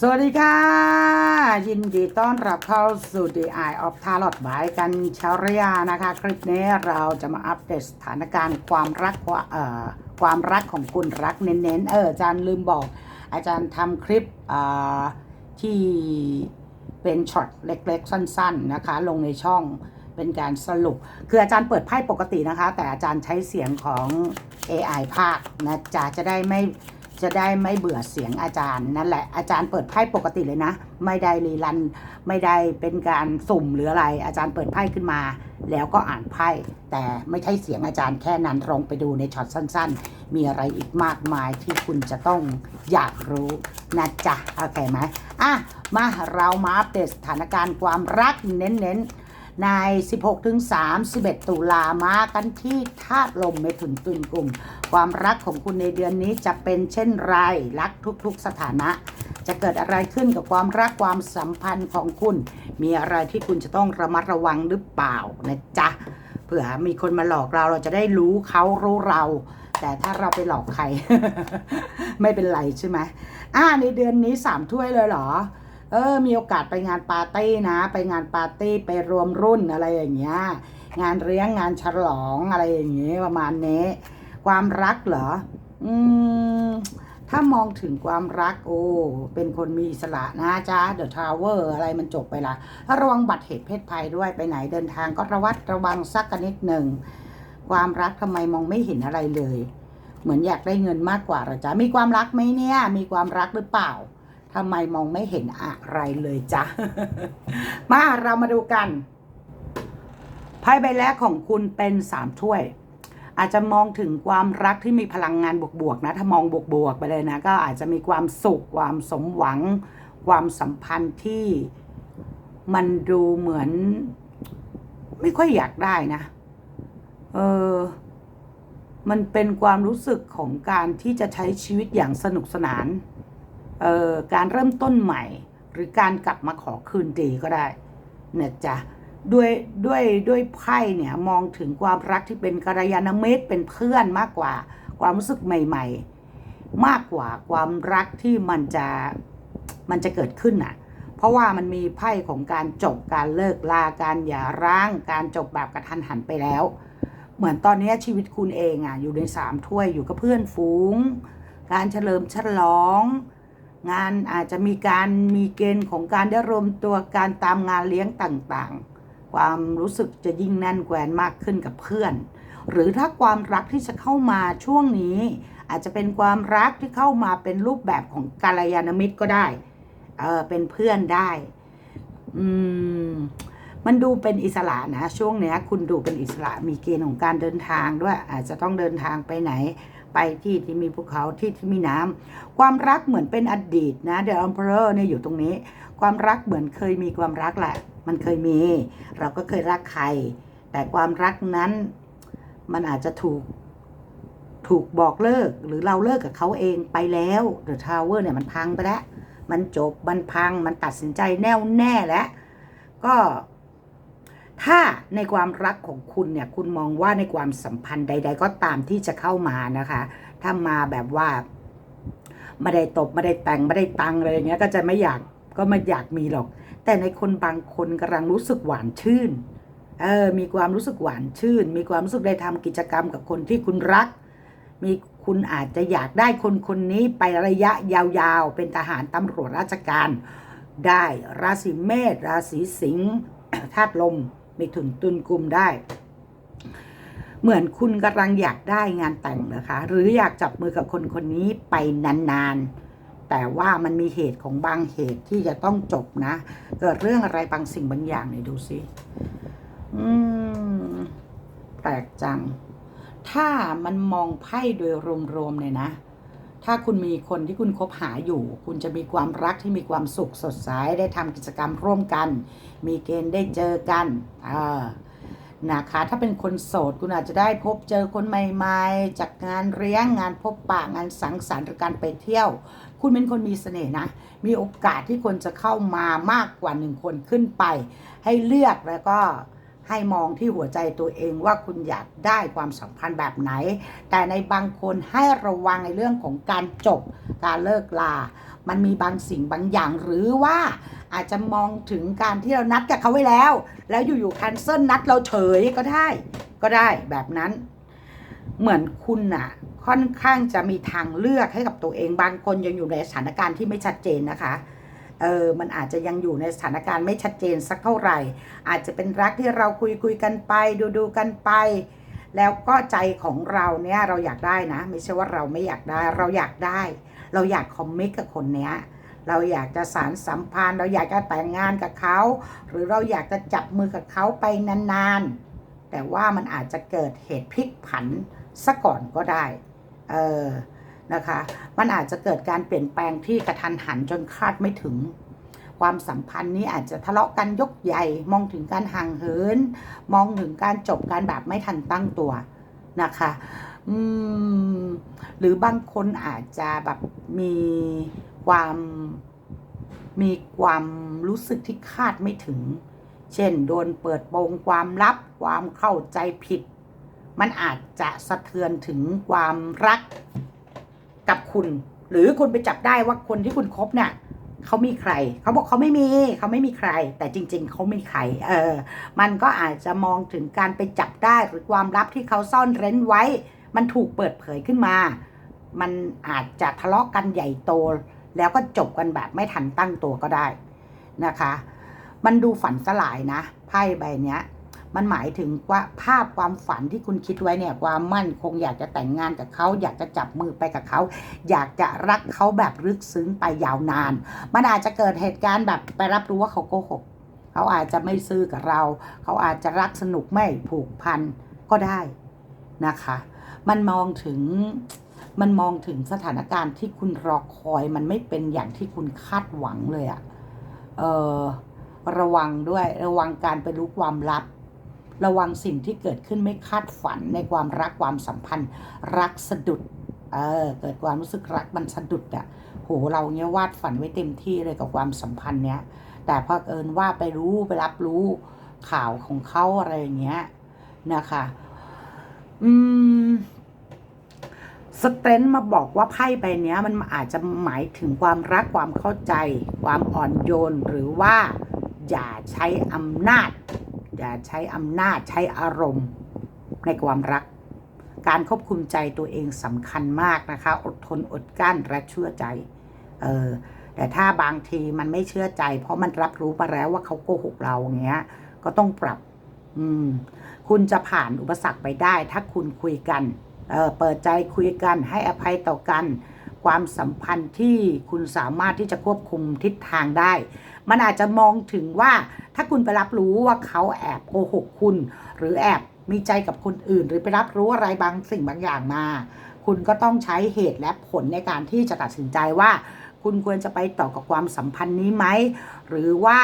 สวัสดีค่ะ ยินดีต้อนรับเข้าสู่ The Eye of Tarot บายกันชารยานะคะ คลิปนี้เราจะมาอัปเดตสถานการณ์ความรักว่าเอ่อความรักของคุณรักเน้นๆ เอออาจารย์ลืมบอก อาจารย์ทำคลิปอ่าที่เป็นช็อตเล็กๆ สั้น ๆ นะคะ ลงในช่องเป็นการสรุป คืออาจารย์เปิดไพ่ปกตินะคะ แต่อาจารย์ใช้เสียงของ AI ภาคนะจ๊ะจะได้ไม่ จะได้ไม่เบื่อเสียงอาจารย์นั่นแหละอาจารย์เปิดไพ่ปกติเลยนะ ไม่ได้รีรัน ไม่ได้เป็นการสุ่มหรืออะไร อาจารย์เปิดไพ่ขึ้นมา แล้วก็อ่านไพ่แต่ไม่ใช่เสียงอาจารย์แค่นั้นลองไปดูในช็อตสั้น ๆ มีอะไรอีกมากมายที่คุณจะต้องอยากรู้นะจ๊ะโอเคไหมอะมาเรามาอัปเดตสถานการณ์ความรักเน้นๆ ใน 16-31 ตุลามากันที่ธาตุลมเมถุนตุลกลุ่ม ความรักของคุณในเดือนนี้จะเป็นเช่นไรรักทุกๆสถานะ จะเกิดอะไรขึ้นกับความรักความสัมพันธ์ของคุณ มีอะไรที่คุณจะต้องระมัดระวังหรือเปล่านะจ๊ะเผื่อมีคนมาหลอกเราเราจะได้รู้เขารู้เราแต่ถ้าเราไปหลอกใคร ไม่เป็นไรใช่ไหมอ่าในเดือนนี้สามถ้วยเลยเหรอ เออมีโอกาสไปงานปาร์ตี้นะ ไปงานปาร์ตี้ไปรวมรุ่นอะไรอย่างเงี้ยงานเลี้ยงงานฉลองอะไรอย่างเงี้ยประมาณนี้ ความรักเหรอ อืมถ้ามองถึงความรัก โอ้ เป็นคนมีอิสระนะจ๊ะเดอะทาวเวอร์อะไรมันจบไปละระวังบัตรเหตุเพศภัยด้วยไปไหนเดินทางก็ระวัดระวังสักกันนิดหนึ่งความรักทำไมมองไม่เห็นอะไรเลย เหมือนอยากได้เงินมากกว่าหรอจ๊ะมีความรักไหมเนี่ย มีความรักหรือเปล่า ทำไมมองไม่เห็นอะไรเลยจ๊ะมาเรามาดูกัน ไพ่ใบแรกของคุณเป็นสามถ้วย อาจจะมองถึงความรักที่มีพลังงานบวกๆนะ ถ้ามองบวกๆไปเลยนะ ก็อาจจะมีความสุข ความสมหวัง ความสัมพันธ์ที่มันดูเหมือน ไม่ค่อยอยากได้นะ เออมันเป็นความรู้สึกของการที่จะใช้ชีวิตอย่างสนุกสนาน การเริ่มต้นใหม่ หรือการกลับมาขอคืนดีก็ได้เนะจ๊ะด้วยด้วยด้วยไพ่เนี่ยมองถึงความรักที่เป็นกัลยาณมิตรเป็นเพื่อนมากกว่า ความรู้สึกใหม่ ๆ มากกว่าความรักที่มันจะมันจะเกิดขึ้นน่ะ เพราะว่ามันมีไพ่ของการจบการเลิกลาการหย่าร้าง การจบแบบกระทันหันไปแล้ว เหมือนตอนนี้ชีวิตคุณเองอะอยู่ในสามถ้วยอยู่กับเพื่อนฝูง การเฉลิมฉลอง งานอาจจะมีการมีเกณฑ์ของการได้รวมตัวการตามงานเลี้ยงต่างๆ ความรู้สึกจะยิ่งแน่นแกวนมากขึ้นกับเพื่อน หรือถ้าความรักที่จะเข้ามาช่วงนี้ อาจจะเป็นความรักที่เข้ามาเป็นรูปแบบของกาลยานมิตรก็ได้เออเป็นเพื่อนได้อืมมันดูเป็นอิสระนะ ช่วงเนี้ย คุณดูเป็นอิสระมีเกณฑ์ของการเดินทางด้วย อาจจะต้องเดินทางไปไหน ไปที่ที่มีภูเขาที่ที่มีน้ำความรักเหมือนเป็นอดีตนะเดอะ e อ p เ r อร์เนี่ยอยู่ตรงนี้ ความรักเหมือนเคยมีความรักแหละ มันเคยมี เราก็เคยรักใคร แต่ความรักนั้นมันอาจจะถูกถูกบอกเลิกหรือเราเลิกกับเขาเองไปแล้วเดอะทาวเวอร์เนี่ยมันพังไปแล้ว มันจบมันพังมันตัดสินใจแน่วแน่แล้วก็ ถ้าในความรักของคุณเนี่ยคุณมองว่าในความสัมพันธ์ใด ๆ ก็ตามที่จะเข้ามานะคะ ถ้ามาแบบว่าไม่ได้ตบไม่ได้แต่งไม่ได้ตังเลยอย่างเงี้ยก็จะไม่อยากก็ไม่อยากมีหรอก แต่ในคนบางคนกำลังรู้สึกหวานชื่นเออมีความรู้สึกหวานชื่น มีความรู้สึกได้ทำกิจกรรมกับคนที่คุณรัก มีคุณอาจจะอยากได้คนคนนี้ไประยะยาวๆ เป็นทหารตำรวจราชการ ได้ราศีเมษราศีสิงห์ธาตุลม มีถุนตุนกลุ่มได้ เหมือนคุณกำลังอยากได้งานแต่งนะคะ หรืออยากจับมือกับคนคนนี้ไปนานๆ แต่ว่ามันมีเหตุของบางเหตุที่จะต้องจบนะ เกิดเรื่องอะไรบางสิ่งบางอย่างเนี่ยดูสิอืมแปลกจัง ถ้ามันมองไพ่โดยรวมๆเนี่ยนะ ถ้าคุณมีคนที่คุณคบหาอยู่ คุณจะมีความรักที่มีความสุขสดใสได้ทำกิจกรรมร่วมกัน มีเกณฑ์ได้เจอกันนะคะถ้าเป็นคนโสดคุณอาจจะได้พบเจอคนใหม่ๆ จากงานเลี้ยงงานพบปะงานสังสรรค์หรือการไปเที่ยว คุณเป็นคนมีเสน่ห์นะ มีโอกาสที่คนจะเข้ามามากกว่าหนึ่งคนขึ้นไป ให้เลือกแล้วก็ ให้มองที่หัวใจตัวเองว่าคุณอยากได้ความสัมพันธ์แบบไหน แต่ในบางคนให้ระวังในเรื่องของการจบการเลิกลา มันมีบางสิ่งบางอย่างหรือว่าอาจจะมองถึงการที่เรานัดกับเขาไว้แล้ว แล้วอยู่ๆแคนเซิลนัดเราเฉยก็ได้ ก็ได้แบบนั้น เหมือนคุณน่ะ ค่อนข้างจะมีทางเลือกให้กับตัวเองบางคนยังอยู่ในสถานการณ์ที่ไม่ชัดเจนนะคะ เออมันอาจจะยังอยู่ในสถานการณ์ไม่ชัดเจนสักเท่าไหร่ อาจจะเป็นรักที่เราคุยคุยกันไป ดูดูกันไป แล้วก็ใจของเราเนี่ยเราอยากได้นะ ไม่ใช่ว่าเราไม่อยากได้เราอยากได้ เราอยากคอมมิตกับคนเนี้ยเราอยากจะสารสัมพันธ์ เราอยากจะแต่งงานกับเขา หรือเราอยากจะจับมือกับเขาไปนานๆ แต่ว่ามันอาจจะเกิดเหตุพลิกผันซะก่อนก็ได้ เออ นะคะ มันอาจจะเกิดการเปลี่ยนแปลงที่กระทันหันจนคาดไม่ถึง ความสัมพันธ์นี้อาจจะทะเลาะกันยกใหญ่ มองถึงการห่างเหิน มองถึงการจบการแบบไม่ทันตั้งตัวนะคะอืมหรือบางคนอาจจะแบบมีความมีความรู้สึกที่คาดไม่ถึง เช่น โดนเปิดโปงความลับ ความเข้าใจผิด มันอาจจะสะเทือนถึงความรัก กับคุณ หรือคุณไปจับได้ว่าคนที่คุณคบเนี่ยเขามีใคร เขาบอกเขาไม่มี เขาไม่มีใคร แต่จริง ๆ เขาไมีใคร เออ มันก็อาจจะมองถึงการไปจับได้หรือความลับที่เขาซ่อนเร้นไว้ มันถูกเปิดเผยขึ้นมา มันอาจจะทะเลาะกันใหญ่โต แล้วก็จบกันแบบไม่ทันตั้งตัวก็ได้นะคะ มันดูฝันสลายนะไพ่ใบเนี้ย มันหมายถึงว่าภาพความฝันที่คุณคิดไว้เนี่ยความมั่นคงอยากจะแต่งงานกับเขา อยากจะจับมือไปกับเขา อยากจะรักเขาแบบลึกซึ้งไปยาวนาน มันอาจจะเกิดเหตุการณ์แบบไปรับรู้ว่าเขาโกหกเขาอาจจะไม่ซื้อกับเรา เขาอาจจะรักสนุกไม่ผูกพันก็ได้นะคะ มันมองถึงมันมองถึงสถานการณ์ที่คุณรอคอยมันไม่เป็นอย่างที่คุณคาดหวังเลยอะเออระวังด้วยระวังการไปรู้ความลับ ระวังสิ่งที่เกิดขึ้นไม่คาดฝันในความรักความสัมพันธ์ รักสะดุดเออเกิดความรู้สึกรักมันสะดุดอะโหเราเนี้ยวาดฝันไว้เต็มที่เลยกับความสัมพันธ์เนี้ยแต่พอเอิญว่าไปรู้ไปรับรู้ข่าวของเขาอะไรอย่างเงี้ยนะคะอืมสเตรนท์มาบอกว่าไพ่ใบนี้มันอาจจะหมายถึงความรักความเข้าใจ ความอ่อนโยนหรือว่า อย่าใช้อำนาจ อย่าใช้อำนาจใช้อารมณ์ในความรัก การควบคุมใจตัวเองสำคัญมากนะคะ อดทนอดกลั้นและเชื่อใจเออแต่ถ้าบางทีมันไม่เชื่อใจ เพราะมันรับรู้ไปแล้วว่าเขาโกหกเราอย่างเงี้ย ก็ต้องปรับ อืม คุณจะผ่านอุปสรรคไปได้ ถ้าคุณคุยกัน เออเปิดใจคุยกันให้อภัยต่อกัน ความสัมพันธ์ที่คุณสามารถที่จะควบคุมทิศทางได้ มันอาจจะมองถึงว่าถ้าคุณไปรับรู้ว่าเขาแอบโกหกคุณ หรือแอบมีใจกับคนอื่น หรือไปรับรู้อะไรบางสิ่งบางอย่างมา คุณก็ต้องใช้เหตุและผลในการที่จะตัดสินใจว่า คุณควรจะไปต่อกับความสัมพันธ์นี้ไหมหรือว่า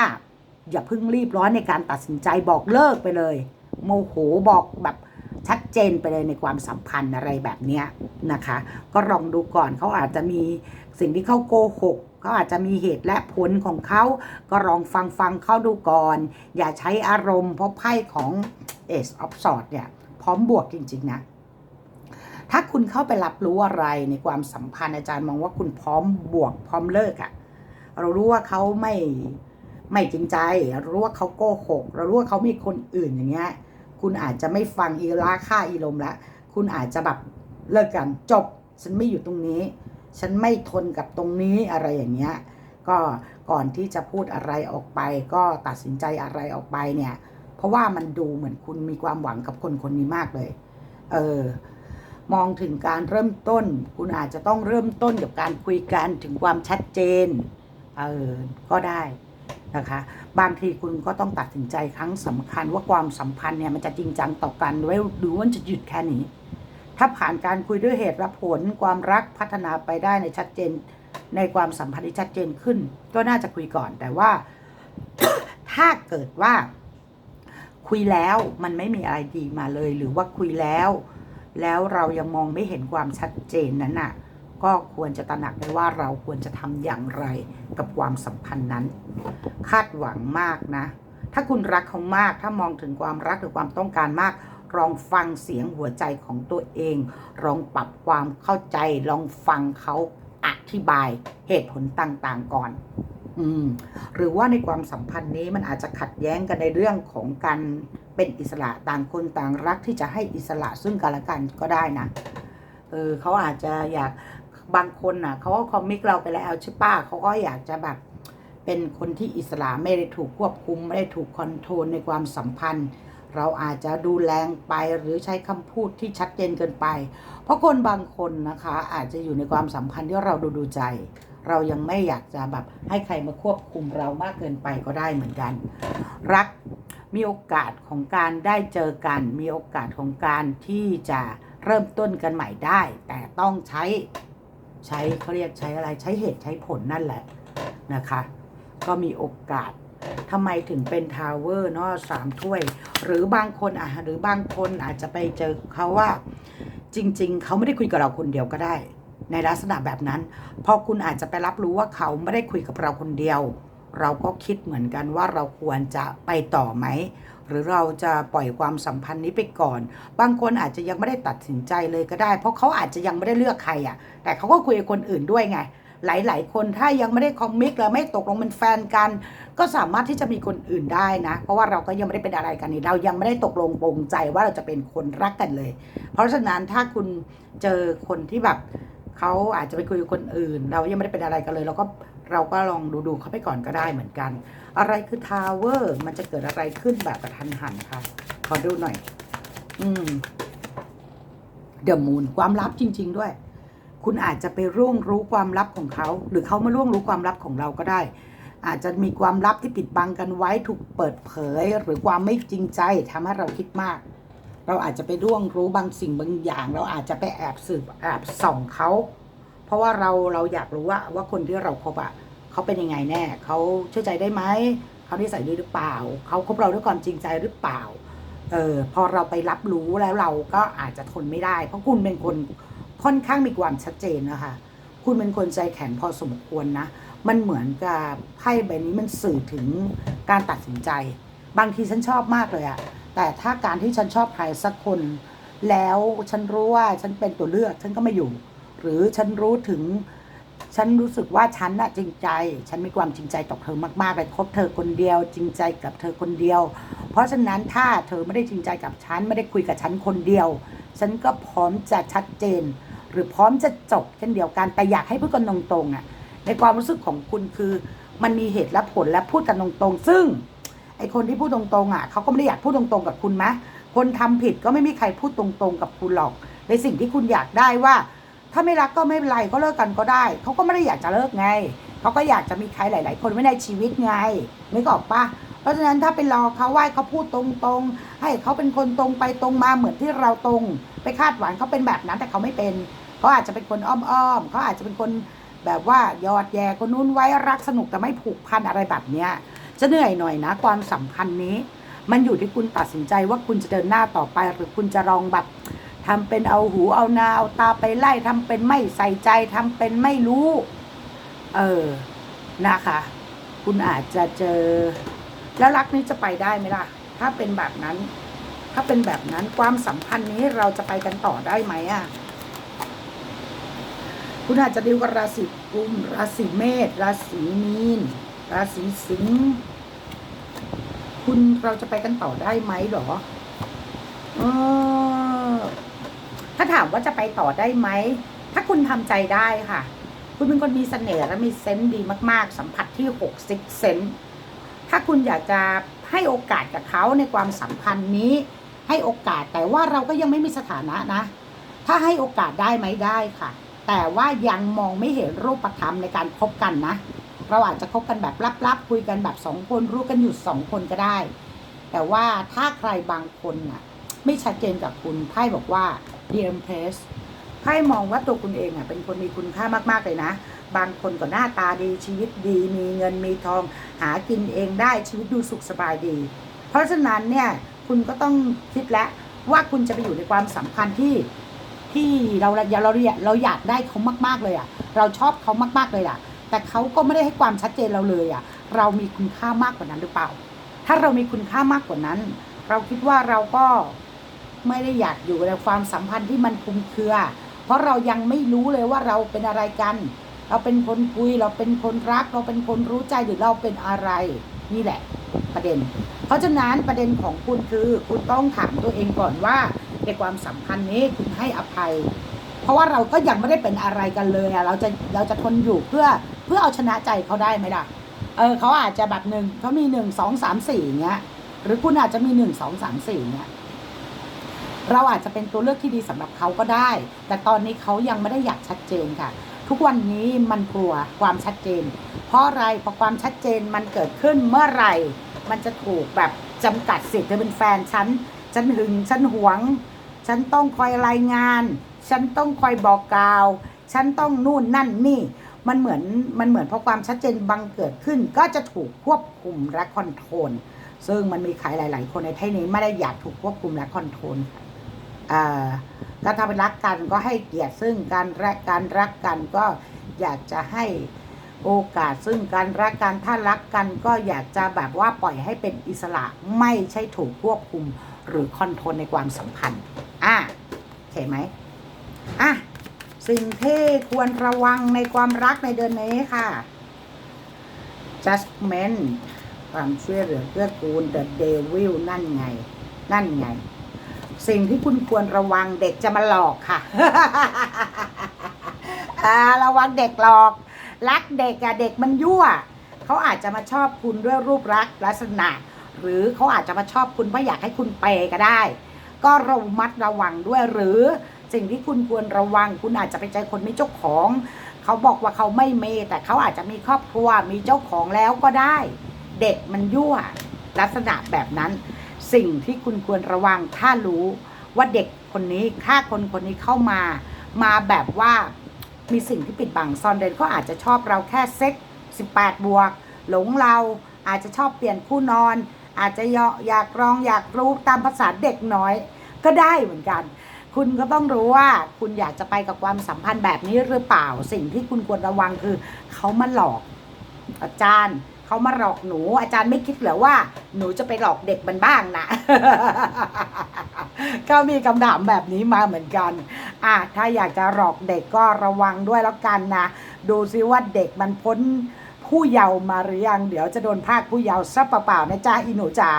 อย่าเพิ่งรีบร้อนในการตัดสินใจบอกเลิกไปเลย โมโหบอกแบบ ชัดเจนไปเลยในความสัมพันธ์อะไรแบบเนี้นะคะ ก็ลองดูก่อนเขาอาจจะมีสิ่งที่เขาโกหกเขาอาจจะมีเหตุและผลของเขาก็ลองฟังฟังเขาดูก่อน อย่าใช้อารมณ์เพราะไพ่ของ Ace of Swords เนี่ย พร้อมบวกจริง ๆ นะ ถ้าคุณเข้าไปรับรู้อะไรในความสัมพันธ์อาจารย์มองว่าคุณพร้อมบวกพร้อมเลิกอะ่ะเรารู้ว่าเขาไม่ไม่จริงใจรารู้ว่าเขาโกหก เรารู้ว่าเขามีคนอื่นอย่างเงี้ย คุณอาจจะไม่ฟังอีลาค่าอีลมละ คุณอาจจะแบบเลิกกันจบ ฉันไม่อยู่ตรงนี้ ฉันไม่ทนกับตรงนี้อะไรอย่างเงี้ย ก็ก่อนที่จะพูดอะไรออกไป ก็ตัดสินใจอะไรออกไปเนี่ย เพราะว่ามันดูเหมือนคุณมีความหวังกับคนคนนี้มากเลย เออมองถึงการเริ่มต้น คุณอาจจะต้องเริ่มต้นกับการคุยกันถึงความชัดเจน เออ ก็ได้ นะคะ บางทีคุณก็ต้องตัดสินใจครั้งสำคัญว่าความสัมพันธ์เนี่ยมันจะจริงจังต่อกันไว้หรือว่าจะหยุดแค่นี้ ถ้าผ่านการคุยด้วยเหตุและผลความรักพัฒนาไปได้ในชัดเจนในความสัมพันธ์ที่ชัดเจนขึ้น ก็น่าจะคุยก่อน แต่ว่าถ้าเกิดว่าคุยแล้วมันไม่มีอะไรดีมาเลย หรือว่าคุยแล้ว แล้วเรายังมองไม่เห็นความชัดเจนนั้นน่ะ ก็ควรจะตระหนักได้ว่าเราควรจะทำอย่างไรกับความสัมพันธ์นั้น คาดหวังมากนะ ถ้าคุณรักเขามากถ้ามองถึงความรักหรือความต้องการมากลองฟังเสียงหัวใจของตัวเอง ลองปรับความเข้าใจ ลองฟังเขาอธิบายเหตุผลต่างๆก่อน อืม หรือว่าในความสัมพันธ์นี้มันอาจจะขัดแย้งกันในเรื่องของการเป็นอิสระต่างคนต่างรักที่จะให้อิสระซึ่งกันและกันก็ได้นะ เออเขาอาจจะอยาก บางคนน่ะเขาก็คอมมิกเราไปแล้วใช่ป้าเขาก็อยากจะแบบเป็นคนที่อิสระไม่ได้ถูกควบคุม ไม่ได้ถูกคอนโทรลในความสัมพันธ์ เราอาจจะดูแรงไปหรือใช้คำพูดที่ชัดเจนเกินไป เพราะคนบางคนนะคะ อาจจะอยู่ในความสัมพันธ์ที่เราดูดูใจ เรายังไม่อยากจะแบบให้ใครมาควบคุมเรามากเกินไปก็ได้เหมือนกัน รักมีโอกาสของการได้เจอกัน มีโอกาสของการที่จะเริ่มต้นกันใหม่ได้ แต่ต้องใช้ ใช้เขาเรียกใช้อะไรใช้เหตุใช้ผลนั่นแหละนะคะ ก็มีโอกาสทำไมถึงเป็นทาวเวอร์เนาะสามถ้วย หรือบางคนอะหรือบางคนอาจจะไปเจอเขาว่าจริง ๆ เขาไม่ได้คุยกับเราคนเดียวก็ได้ ในลักษณะแบบนั้น พอคุณอาจจะไปรับรู้ว่าเขาไม่ได้คุยกับเราคนเดียว เราก็คิดเหมือนกันว่าเราควรจะไปต่อไหม หรือเราจะปล่อยความสัมพันธ์นี้ไปก่อน บางคนอาจจะยังไม่ได้ตัดสินใจเลยก็ได้ เพราะเขาอาจจะยังไม่ได้เลือกใครอะ แต่เขาก็คุยกับคนอื่นด้วยไง หลายๆ คนถ้ายังไม่ได้คอมมิกและไม่ตกลงเป็นแฟนกัน ก็สามารถที่จะมีคนอื่นได้นะ เพราะว่าเราก็ยังไม่ได้เป็นอะไรกันนี่เรายังไม่ได้ตกลงปรงใจว่าเราจะเป็นคนรักกันเลย เพราะฉะนั้นถ้าคุณเจอคนที่แบบเขาอาจจะไปคุยกับคนอื่น เรายังไม่ได้เป็นอะไรกันเลย เราก็ เราก็ลองดูดูเขาไปก่อนก็ได้เหมือนกัน อะไรคือทาวเวอร์มันจะเกิดอะไรขึ้นแบบกระทันหันค่ะขอดูหน่อย อืมเดอะมูนความลับจริง ๆ ด้วย คุณอาจจะไปร่วงรู้ความลับของเขา หรือเขามาร่วงรู้ความลับของเราก็ได้ อาจจะมีความลับที่ปิดบังกันไว้ถูกเปิดเผย หรือความไม่จริงใจทำให้เราคิดมาก เราอาจจะไปร่วงรู้บางสิ่งบางอย่าง เราอาจจะไปแอบสืบแอบส่องเขา เพราะว่าเราเราอยากรู้ว่าว่าคนที่เราคบอะเขาเป็นยังไงแน่เขาเชื่อใจได้ไหมเขานิสัยดีหรือเปล่าเขาคบเราด้วยความจริงใจหรือเปล่าเออพอเราไปรับรู้แล้วเราก็อาจจะทนไม่ได้ เพราะคุณเป็นคนค่อนข้างมีความชัดเจนนะคะคุณเป็นคนใจแข็งพอสมควรนะ มันเหมือนกับไพ่ใบนี้มันสื่อถึงการตัดสินใจ บางทีฉันชอบมากเลยอะแต่ถ้าการที่ฉันชอบใครสักคน แล้วฉันรู้ว่าฉันเป็นตัวเลือกฉันก็ไม่อยู่ หรือฉันรู้ถึง ฉันรู้สึกว่าฉันน่ะจริงใจ ฉันมีความจริงใจต่อเธอมากๆเลยคบเธอคนเดียว จริงใจกับเธอคนเดียว เพราะฉะนั้นถ้าเธอไม่ได้จริงใจกับฉันไม่ได้คุยกับฉันคนเดียว ฉันก็พร้อมจะชัดเจน หรือพร้อมจะจบเช่นเดียวกันแต่อยากให้พูดกันตรงๆอะในความรู้สึกของคุณคือมันมีเหตุและผลและพูดกันตรงๆ ซึ่งไอคนที่พูดตรงๆอะเขาก็ไม่ได้อยากพูดตรงๆกับคุณมะ คนทำผิดก็ไม่มีใครพูดตรงๆกับคุณหรอก ในสิ่งที่คุณอยากได้ว่า ถ้าไม่รักก็ไม่เป็นไรก็เลิกกันก็ได้ เขาก็ไม่ได้อยากจะเลิกไง เขาก็อยากจะมีใครหลาย ๆ คนไว้ในชีวิตไงนึกออกปะเพราะฉะนั้นถ้าไปรอเขาไหว้เขาพูดตรงๆ ให้เขาเป็นคนตรงไปตรงมาเหมือนที่เราตรง ไปคาดหวังเขาเป็นแบบนั้นแต่เขาไม่เป็นเขาอาจจะเป็นคนอ้อมๆเขาอาจจะเป็นคนแบบว่ายอดแย่คนนู้นไว้รักสนุกแต่ไม่ผูกพันอะไรแบบเนี้ยจะเหนื่อยหน่อยนะความสัมพันธ์นี้ มันอยู่ที่คุณตัดสินใจว่าคุณจะเดินหน้าต่อไป หรือคุณจะลองแบบ ทำเป็นเอาหูเอานาเอาตาไปไล่ทำเป็นไม่ใส่ใจทำเป็นไม่รู้ เออนะคะ คุณอาจจะเจอ แล้วรักนี้จะไปได้ไหมล่ะ ถ้าเป็นแบบนั้น ถ้าเป็นแบบนั้นความสัมพันธ์นี้เราจะไปกันต่อได้ไหมอะคุณอาจจะดีลกับราศีกุมราศีเมษราศีมีนราศีสิงห์คุณเราจะไปกันต่อได้ไหมหรอเออ ถ้าถามว่าจะไปต่อได้ไหม ถ้าคุณทำใจได้ค่ะ คุณเป็นคนมีเสน่ห์และมีเซนส์ดีมาก ๆ สัมผัสที่หกซิกเซนถ้าคุณอยากจะให้โอกาสกับเขาในความสัมพันธ์นี้ ให้โอกาสแต่ว่าเราก็ยังไม่มีสถานะนะ ถ้าให้โอกาสได้ไหมได้ค่ะ แต่ว่ายังมองไม่เห็นรูปธรรมในการคบกันนะเราอาจจะคบกันแบบลับๆคุยกันแบบสองคนรู้กันอยู่สองคนก็ได้ แต่ว่าถ้าใครบางคนน่ะ ไม่ชัดเจนกับคุณไพ่บอกว่า d m p r e s s ไพ่มองว่าตัวคุณเองอะเป็นคนมีคุณค่ามากๆเลยนะ บางคนก็หน้าตาดีชีวิตดี มีเงินมีทอง หากินเองได้ชีวิตดูสุขสบายดี เพราะฉะนั้นเนี่ยคุณก็ต้องคิดแล้วว่าคุณจะไปอยู่ในความสัมพันธ์ที่ที่เราเราเราเราอยากได้เขามาก ๆเลยอะ เราชอบเขามาก ๆเลยอะ แต่เขาก็ไม่ได้ให้ความชัดเจนเราเลยอะ เรามีคุณค่ามากกว่านั้นหรือเปล่า ถ้าเรามีคุณค่ามากกว่านั้น เราคิดว่าเราก็ ไม่ได้อยากอยู่ในความสัมพันธ์ที่มันคลุมเครือ เพราะเรายังไม่รู้เลยว่าเราเป็นอะไรกัน เราเป็นคนคุย เราเป็นคนรัก เราเป็นคนรู้ใจหรือเราเป็นอะไรนี่แหละประเด็น เพราะฉะนั้นประเด็นของคุณคือคุณต้องถามตัวเองก่อนว่าในความสัมพันธ์นี้คุณให้อภัย เพราะว่าเราก็ยังไม่ได้เป็นอะไรกันเลยอะเราจะเราจะทนอยู่เพื่อเพื่อเอาชนะใจเขาได้ไหมล่ะเออเขาอาจจะแบบหนึ่งเขามีหนึ่งสองสามสี่เงี้ยหรือคุณอาจจะมีหนึ่งสองสามสี่เงี้ย เราอาจจะเป็นตัวเลือกที่ดีสำหรับเขาก็ได้ แต่ตอนนี้เขายังไม่ได้อยากชัดเจนค่ะ ทุกวันนี้มันกลัวความชัดเจน เพราะอะไรเพราะความชัดเจนมันเกิดขึ้นเมื่อไหร่ มันจะถูกแบบจำกัดสิทธิ์เธอเป็นแฟนฉันฉันหึงฉันหวง ฉันต้องคอยรายงาน ฉันต้องคอยบอกกล่าว ฉันต้องนู่นนั่นนี่มันเหมือนมันเหมือนพอความชัดเจนบังเกิดขึ้น ก็จะถูกควบคุมและคอนโทรลซึ่งมันมีใครหลาย ๆ คนในไทยนี้ไม่ได้อยากถูกควบคุมและคอนโทรลค่ะ อ่าก็ถ้าเป็นรักกันก็ให้เกียรติซึ่งการรักการรักกันก็อยากจะให้โอกาสซึ่งการรักกันถ้ารักกันก็อยากจะแบบว่าปล่อยให้เป็นอิสระไม่ใช่ถูกควบคุมหรือคอนโทรลในความสัมพันธ์อะโอเคไหมอะสิ่งที่ควรระวังในความรักในเดือนนี้ค่ะ judgment ความช่วยเหลือเกื้อกูล the devil นั่นไง นั่นไง สิ่งที่คุณควรระวังเด็กจะมาหลอกค่ะระวังเด็กหลอก รักเด็กอะเด็กมันยั่วเขาอาจจะมาชอบคุณด้วยรูปลักษณ์ลักษณะ หรือเขาอาจจะมาชอบคุณเพราะอยากให้คุณเปย์ก็ได้ ก็ระมัดระวังด้วยหรือสิ่งที่คุณควรระวัง คุณอาจจะไปเจอคนไมีเจ้าของ เขาบอกว่าเขาไม่เมแต่เขาอาจจะมีครอบครัวมีเจ้าของแล้วก็ได้ เด็กมันยั่วลักษณะแบบนั้น สิ่งที่คุณควรระวัง ถ้ารู้ว่าเด็กคนนี้ถ้าคนคนนี้เข้ามา มาแบบว่ามีสิ่งที่ปิดบังซ่อนเร้นก็อาจจะชอบเราแค่เซ็ก18 บวก หลงเราอาจจะชอบเปลี่ยนคู่นอน อาจจะอยากอยากลองอยากรู้ตามภาษาเด็กน้อย ก็ได้เหมือนกัน คุณก็ต้องรู้ว่าคุณอยากจะไปกับความสัมพันธ์แบบนี้หรือเปล่า สิ่งที่คุณควรระวังคือเขามาหลอกอาจารย์ เขามาหลอกหนู อาจารย์ไม่คิดเหรอว่า หนูจะไปหลอกเด็กมันบ้างนะก็มีคำถามแบบนี้มาเหมือนกันอะถ้าอยากจะหลอกเด็กก็ระวังด้วยแล้วกันนะ ดูซิว่าเด็กมันพ้นผู้เยาว์มาหรือยัง เดี๋ยวจะโดนภาคผู้เยาว์ซะเปล่าๆนะจ๊ะอีหนูจ๋า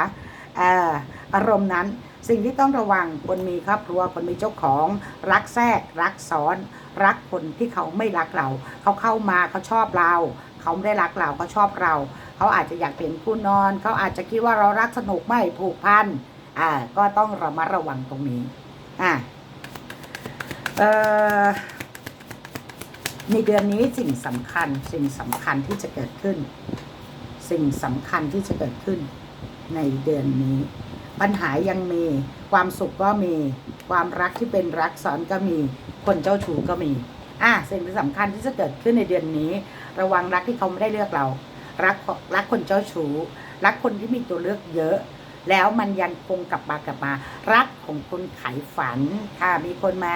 เอ่ออารมณ์นั้นสิ่งที่ต้องระวังคนมีครอบครัวคนมีเจ้าของรักแทรก รักซ้อน รักคนที่เขาไม่รักเรา เขาเข้ามาเขาชอบเรา เขาไม่ได้รักเราเขาชอบเรา เขาอาจจะอยากเป็นผู้นอน เขาอาจจะคิดว่าเรารักสนุกไม่ผูกพันอ่าก็ต้องระมัดระวังตรงนี้อ่าเอ่อในเดือนนี้สิ่งสำคัญสิ่งสำคัญที่จะเกิดขึ้น สิ่งสำคัญที่จะเกิดขึ้น ในเดือนนี้ ปัญหายังมีความสุขก็มี ความรักที่เป็นรักซ้อนก็มี คนเจ้าชู้ก็มี อะสิ่งที่สำคัญที่จะเกิดขึ้นในเดือนนี้ ระวังรักที่เขาไม่ได้เลือกเรา รักรักคนเจ้าชู้ รักคนที่มีตัวเลือกเยอะ แล้วมันยังคงกลับมากลับมา รักของคนขายฝันค่ะมีคนมา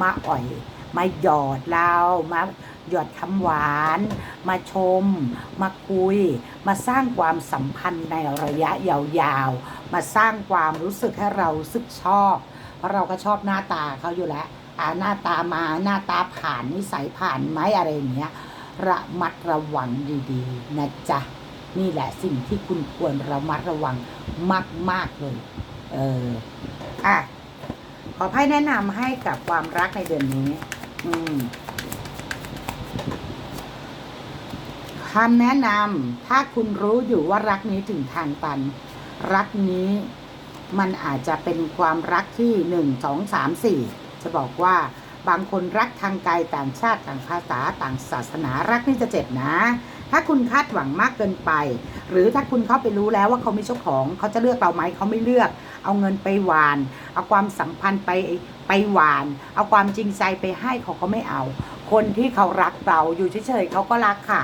มาอ่อย มาหยอดเรามาหยอดคำหวาน มาชม มาคุย มาสร้างความสัมพันธ์ในระยะยาวๆ มาสร้างความรู้สึกให้เราสึกชอบ เพราะเราก็ชอบหน้าตาเขาอยู่แล้ว หน้าตามาหน้าตาผ่านนิสัยผ่านไหมอะไรอย่างเงี้ยระมัดระวังดีๆนะจ๊ะนี่แหละสิ่งที่คุณควรระมัดระวังมาก ๆ เลย เอออะขอไพ่แนะนำให้กับความรักในเดือนนี้ อืมคำแนะนำถ้าคุณรู้อยู่ว่ารักนี้ถึงทางตัน รักนี้มันอาจจะเป็นความรักที่หนึ่งสองสามสี่ จะบอกว่าบางคนรักทางไกลต่างชาติต่างภาษาต่างศาสนารักนี่จะเจ็บนะ ถ้าคุณคาดหวังมากเกินไป หรือถ้าคุณเข้าไปรู้แล้วว่าเขามีเจ้าของเขาจะเลือกเราไหมเขาไม่เลือก เอาเงินไปหวาน เอาความสัมพันธ์ไปไปหวาน เอาความจริงใจไปให้เขาก็ไม่เอา คนที่เขารักเราอยู่เฉยๆเขาก็รักค่ะ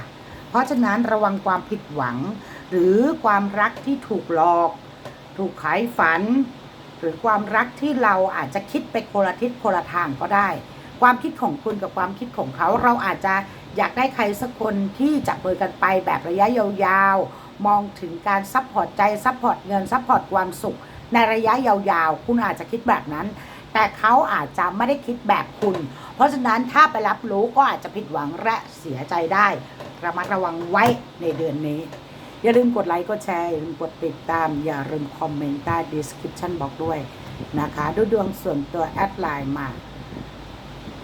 เพราะฉะนั้นระวังความผิดหวัง หรือความรักที่ถูกหลอก ถูกขายฝัน หรือความรักที่เราอาจจะคิดไปคนละทิศคนละทางก็ได้ ความคิดของคุณกับความคิดของเขา เราอาจจะอยากได้ใครสักคนที่จับมือกันไปแบบระยะยาวๆ มองถึงการซัพพอร์ตใจซัพพอร์ตเงินซัพพอร์ตความสุข ในระยะยาวๆ คุณอาจจะคิดแบบนั้น แต่เขาอาจจะไม่ได้คิดแบบคุณ เพราะฉะนั้นถ้าไปรับรู้ก็อาจจะผิดหวังและเสียใจได้ระมัดระวังไว้ในเดือนนี้ อย่าลืมกดไลค์กดแชร์อย่าลืมกดติดตาม อย่าลืมคอมเมนต์ใต้ description บอกด้วยนะคะดูดวงส่วนตัวแอดไลน์มา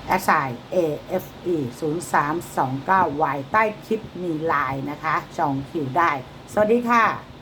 แอดไซน์ AFE 0 3 2 9 Y ใต้คลิปมีไลน์นะคะ จองคิวได้ สวัสดีค่ะ